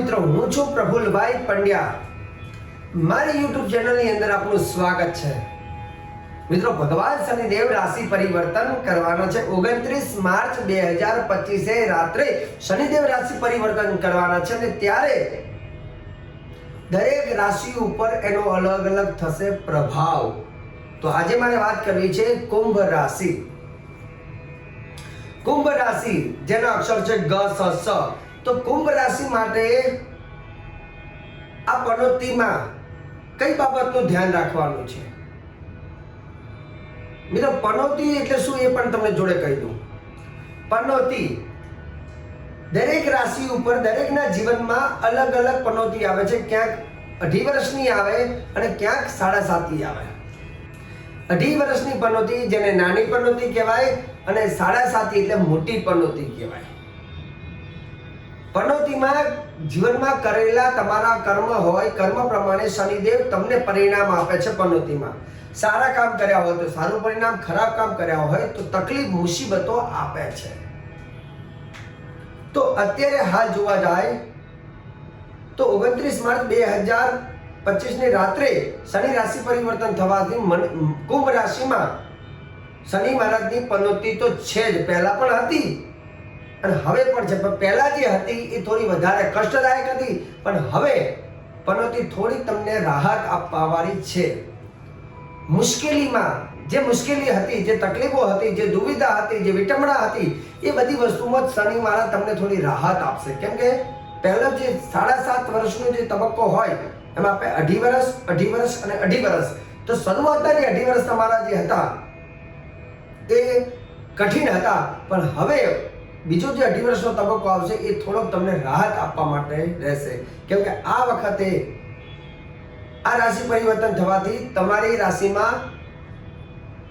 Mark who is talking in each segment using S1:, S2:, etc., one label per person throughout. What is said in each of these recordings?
S1: મિત્રો, હું છું પ્રફુલભાઈ પંડ્યા. મારી યુટ્યુબ ચેનલની અંદર આપનું સ્વાગત છે. મિત્રો, ભગવાન શનિદેવ રાશિ પરિવર્તન કરવાનો છે. ઓગણત્રીસ માર્ચ બે હજાર પચીસે રાત્રે શનિદેવ રાશિ પરિવર્તન કરવાના છે અને ત્યારે દરેક રાશિ ઉપર એનો અલગ અલગ થશે પ્રભાવ. તો આજે મારે વાત કરવી છે કુંભ રાશિ. કુંભ રાશિ, જેના અક્ષર છે ગ સ. તો કુંભ રાશિ માટે આ પનોતીમાં કઈ બાબતનું ધ્યાન રાખવાનું છે? મિત્રો, પનોતી એટલે શું એ પણ તમને જોડે કહી દઉં. પનોતી દરેક રાશિ ઉપર દરેકના જીવનમાં અલગ અલગ પનોતી આવે છે. ક્યાંક અઢી વર્ષની આવે અને ક્યાંક સાડા સાતની આવે. અઢી વર્ષની પનોતી જેને નાની પનોતી કહેવાય અને સાડા સાતી એટલે મોટી પનોતી કહેવાય. પનોતીમાં જીવનમાં કરેલા તમારા કર્મ હોય, કર્મ પ્રમાણે શનિદેવ તમને પરિણામ આપે છે પનોતીમાં. સારા કામ કર્યા હોય તો સારું પરિણામ, ખરાબ કામ કર્યા હોય તો તકલીફ, મુસીબતો આપે છે. તો અત્યારે હાલ જોવા જાય તો ઓગણત્રીસ માર્ચ બે હજાર પચીસની રાત્રે શનિ રાશિ પરિવર્તન થવાથી કુંભ રાશિમાં શનિ મહારાજની પનોતી તો છે જ. પહેલા પણ હતી. અને હવે પણ છે, પણ પહેલાં જે હતી એ થોડી વધારે કષ્ટદાયક હતી, પણ હવે પનોતી થોડી તમને રાહત આપવાવાળી છે. મુશ્કેલીમાં, જે મુશ્કેલી હતી, જે તકલીફો હતી, જે દુવિધા હતી, જે વિટમણા હતી, એ બધી વસ્તુમાં શનિ મારા તમને થોડી રાહત આપશે. કેમ કે પહેલો જે સાડા સાત વર્ષનો જે તબક્કો હોય, એમાં આપણે અઢી વર્ષ અઢી વર્ષ અને અઢી વર્ષ. તો શરૂઆતના જે અઢી વર્ષ તમારા જે હતા, એ કઠિન હતા, પણ હવે બીજો જે અઢી વર્ષનો તબક્કો આવશે એ થોડોક તમને રાહત આપવા માટે રહેશે. કેમ કે આ વખતે આ રાશિ પરિવર્તન થવાથી તમારી રાશિમાં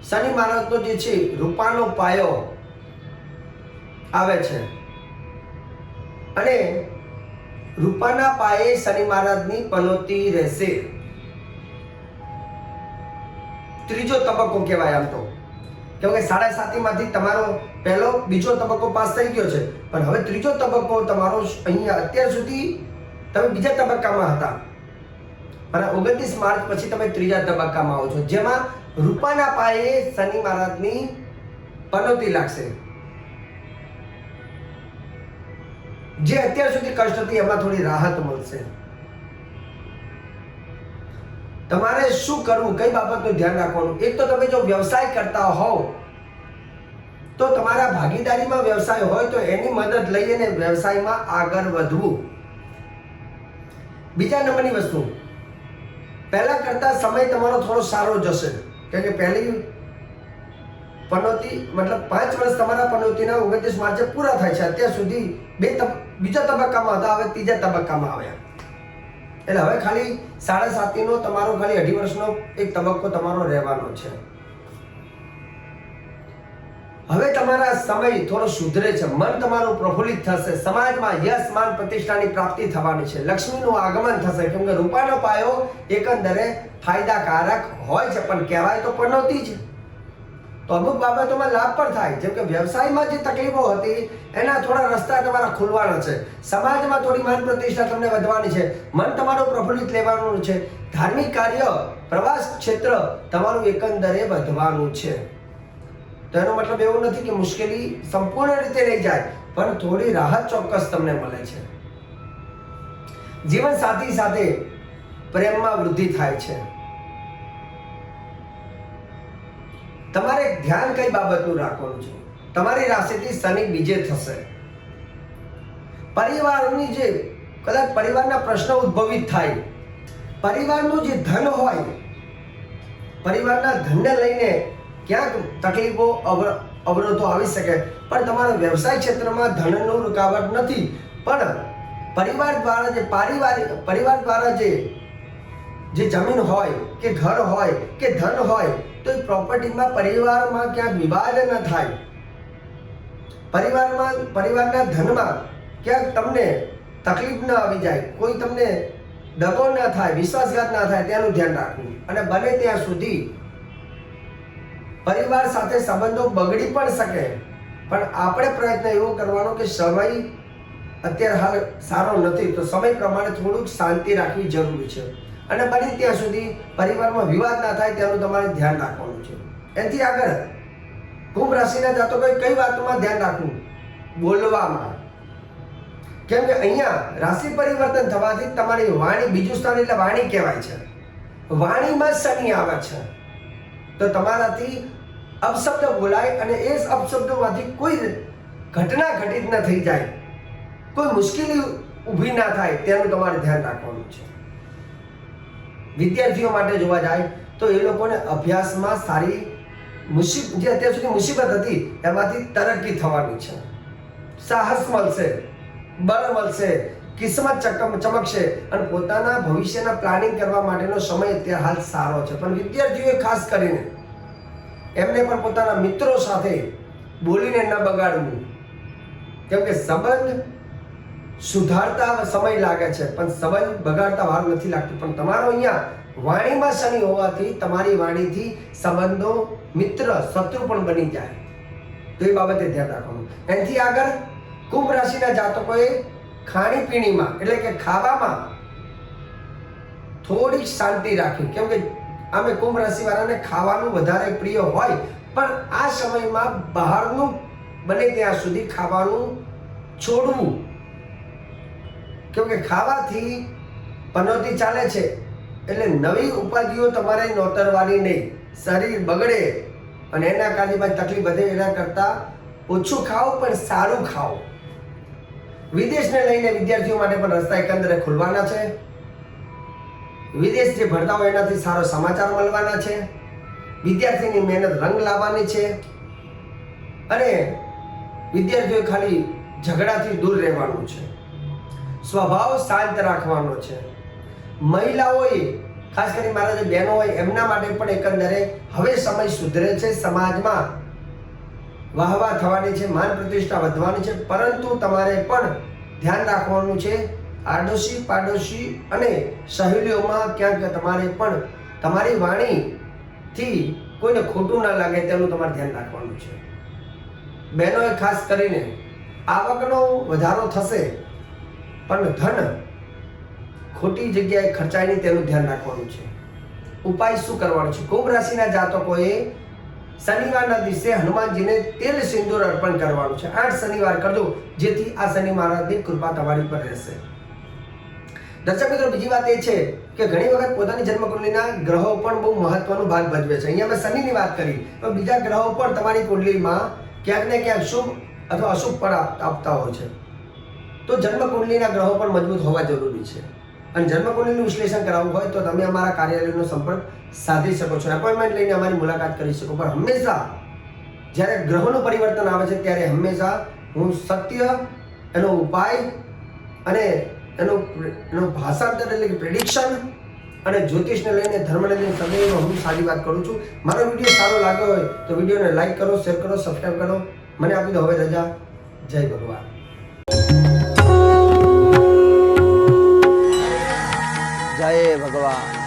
S1: શનિ મહારાજનો જે છે, રૂપાનો પાયો આવે છે. અને રૂપાના પાયે શનિ મહારાજની પનોતી રહેશે. ત્રીજો તબક્કો કહેવાય આમ તો. કે સાડા સાતીમાંથી તમારો પહેલો, બીજો તબક્કો પાસ થઈ ગયો છે. પણ હવે ત્રીજો તબક્કો તમારો અહીંયા અત્યાર સુધી તમે બીજા તબક્કામાં હતા. અને ઓગણત્રીસ માર્ચ પછી તમે ત્રીજા તબક્કામાં આવો છો. જેમાં રૂપાના પાયે શનિ મહારાજની પનોતી લાગશે. જે અત્યાર સુધી કષ્ટ હતી, એમાં થોડી રાહત મળશે. તમારે શું કરવું? કઈ બાબતનું ધ્યાન રાખવાનું? એક તો તમે જો વ્યવસાય કરતા હોવ, તો તમારા ભાગીદારીમાં વ્યવસાય હોય તો એની મદદ લઈ અને વ્યવસાયમાં આગળ વધવું. બીજા નંબરની વસ્તુ, પહેલા કરતા સમય તમારો થોડો સારો જશે. કેમ કે પહેલી પનોતી, મતલબ પાંચ વર્ષ તમારા પનોતીના ઓગણત્રીસ માર્ચે પૂરા થાય છે. અત્યાર સુધી બે બીજા તબક્કામાં હતા, હવે ત્રીજા તબક્કામાં આવ્યા. એટલે હવે ખાલી સાડા સાતીનો તમારો ખાલી અઢી વર્ષનો એક તબક્કો તમારો રહેવાનો છે. હવે તમારા સમય થોડો સુધરે છે, મન તમારું પ્રફુલ્લિત થશે, સમાજમાં યશ, માન, પ્રતિષ્ઠાની પ્રાપ્તિ થવાની છે, લક્ષ્મીનું આગમન થશે, કેમ કે રૂપાનો પાયો એકંદરે ફાયદાકારક હોય છે, પણ કહેવાય તો પનોતી છે તો અમુક બાબતોમાં લાભ પણ થાય. જેમ કે વ્યવસાયમાં જે તકલીફો હતી, એના થોડા રસ્તા તમારા ખુલવાના છે. સમાજમાં થોડી માન પ્રતિષ્ઠા તમને વધવાની છે. મન તમારું પ્રફુલ્લિત લેવાનું છે. ધાર્મિક કાર્ય, પ્રવાસ ક્ષેત્ર તમારું એકંદરે વધવાનું છે. તો એનો મતલબ એવું નથી કે મુશ્કેલી સંપૂર્ણ રીતે નહીં જાય, પણ થોડી રાહત ચોક્કસ તમને મળે છે. જીવન સાથી સાથે પ્રેમમાં વૃદ્ધિ થાય છે. તમારે ધ્યાન કઈ બાબતનું રાખવાનું છે? તમારી રાશિથી શનિ બીજે થશે. પરિવારની જે, કદાચ પરિવારના પ્રશ્નો ઉદ્ભવિત થાય. પરિવારનું જે ધન હોય, પરિવારના ધનને લઈને ક્યાંક તકલીફો અવર- અવરોધો આવી શકે. પણ તમારા વ્યવસાય ક્ષેત્રમાં ધનનું રૂકાવટ નથી. પણ પરિવાર દ્વારા જે પારિવારિક, પરિવાર દ્વારા જે જે જમીન હોય, કે ઘર હોય, કે ધન હોય તો પ્રોપર્ટીમાં પરિવારમાં ક્યાંક વિવાદ ન થાય. પરિવારમાં, પરિવારના ધનમાં ક્યાંક તમને તકલીફ ન આવી જાય, કોઈ તમને દગો ન થાય, વિશ્વાસઘાત ના થાય, તેનું ધ્યાન રાખવું. અને બને ત્યાં સુધી પરિવાર સાથે સંબંધો બગડી પણ શકે. પણ આપણે પ્રયત્ન એવો કરવાનો કે સમય અત્યારે હાલ સારો નથી. તો સમય પ્રમાણે થોડુંક શાંતિ રાખવી જરૂરી છે. અને બને ત્યાં સુધી પરિવારમાં વિવાદ ના થાય તેનું તમારે ધ્યાન રાખવાનું છે. એથી આગળ કુંભ રાશિના જાતકોએ કઈ વાતમાં ધ્યાન રાખવું? બોલવામાં. કેમ કે અહીંયા રાશિ પરિવર્તન થવાથી તમારી વાણી બીજું સ્થાન એટલે વાણી કહેવાય છે. વાણીમાં શનિ આવે છે. તો તમારાથી અપશબ્દ બોલાય અને એ અપશબ્દોમાંથી કોઈ ઘટના ઘટિત ન થઈ જાય. કોઈ મુશ્કેલી ઊભી ના થાય તેનું તમારે ધ્યાન રાખવાનું છે. વિદ્યાર્થીઓ માટે જોવા જાય તો એ લોકોને અભ્યાસમાં સારી મુસીબત જે અત્યાર સુધી મુસીબત હતી, એમાંથી તરક્કી થવાની છે. સાહસ મળશે, બળ મળશે, કિસ્મત ચકમ, ચમકશે અને પોતાના ભવિષ્યના પ્લાનિંગ કરવા માટેનો સમય અત્યારે હાલ સારો છે. પણ વિદ્યાર્થીઓએ ખાસ કરીને એમને પણ પોતાના મિત્રો સાથે બોલીને ન બગાડવું. કેમ કે સંબંધ સુધારતા સમય લાગે છે, પણ સંબંધ બગાડતા વાર નથી લાગતું. પણ તમારો અહીંયા વાણીમાં શનિ હોવાથી તમારી વાણીથી સંબંધો મિત્ર, શત્રુ પણ બની જાય. તો એ બાબતે ધ્યાન રાખવાનું. એનાથી આગળ કુંભ રાશિના જાતકોએ ખાણીપીણીમાં, એટલે કે ખાવામાં થોડીક શાંતિ રાખવી. કેમ કે અમે કુંભ રાશિવાળાને ખાવાનું વધારે પ્રિય હોય, પણ આ સમયમાં બહારનું બને ત્યાં સુધી ખાવાનું છોડવું કેમ કે ખાવાથી પનોતી ચાલે છે. એટલે નવી ઉપાધિઓ તમારે નોતરવાની નહીં. શરીર બગડે અને એના કારણે પાછી તકલીફ વધે એના કરતાં ઓછું ખાઓ પણ સારું ખાઓ. વિદેશને લઈને વિદ્યાર્થીઓ માટે પણ રસ્તા એકંદરે ખુલવાના છે. વિદેશ જે ભણતા હોય એનાથી સારો સમાચાર મળવાના છે. વિદ્યાર્થીની મહેનત રંગ લાવવાની છે. અને વિદ્યાર્થીઓ ખાલી ઝઘડાથી દૂર રહેવાનું છે. સ્વભાવ શાંત રાખવાનો છે. મહિલાઓએ, ખાસ કરી મારા જે બહેનો હોય, એમના માટે પણ એકંદરે હવે સમય સુધરે છે, સમાજમાં વાહવા થવાની છે, માન પ્રતિષ્ઠા વધવાની છે, પરંતુ તમારે પણ ધ્યાન રાખવાનું છે, આડોશી પાડોશી અને સહેલીઓમાં ક્યાંક તમારે પણ તમારી વાણીથી કોઈને ખોટું ના લાગે તેનું તમારે ધ્યાન રાખવાનું છે. બહેનોએ ખાસ કરીને આવકનો વધારો થશે પણ ધન ખોટી જગ્યાએ ખર્ચાય નહીં તેનું ધ્યાન રાખવાનું છે. ઉપાય શું કરવાનો છે? કુંભ રાશિના જાતકોએ શનિવારના દિવસે હનુમાનજીને તેલ સિંદૂર અર્પણ કરવાનું છે. આઠ શનિવાર કરજો જેથી આ શનિ મહારાજની કૃપા તમારી પર રહેશે. દર્શક મિત્રો, બીજી વાત એ છે કે ઘણી વખત પોતાની જન્મકુંડલીના ગ્રહો પણ બહુ મહત્વનો ભાગ ભજવે છે. અહીંયા મેં શનિની વાત કરી, પણ બીજા ગ્રહો પણ તમારી કુંડલીમાં ક્યાંક ને ક્યાંક શુભ અથવા અશુભ પણ આપતા હોય છે. તો જન્મકુંડલીના ગ્રહો પણ મજબૂત હોવા જરૂરી છે. અને જન્મકુંડલીનું વિશ્લેષણ કરાવવું હોય તો તમે અમારા કાર્યાલયનો સંપર્ક સાધી શકો છો. એપોઇન્ટમેન્ટ લઈને અમારી મુલાકાત કરી શકો. પણ હંમેશા જ્યારે ગ્રહોનું પરિવર્તન આવે છે ત્યારે હંમેશા હું સત્ય, એનો ઉપાય અને એનું એનું ભાષાંતર એટલે કે પ્રિડિક્શન અને જ્યોતિષને લઈને ધર્મને લઈને સદૈવ હું સારી વાત કરું છું. મારો વીડિયો સારો લાગ્યો હોય તો વિડીયોને લાઈક કરો શેર કરો સબસ્ક્રાઈબ કરો. મને આપી દો હવે રજા. જય ભગવાન.
S2: જય ભગવાન.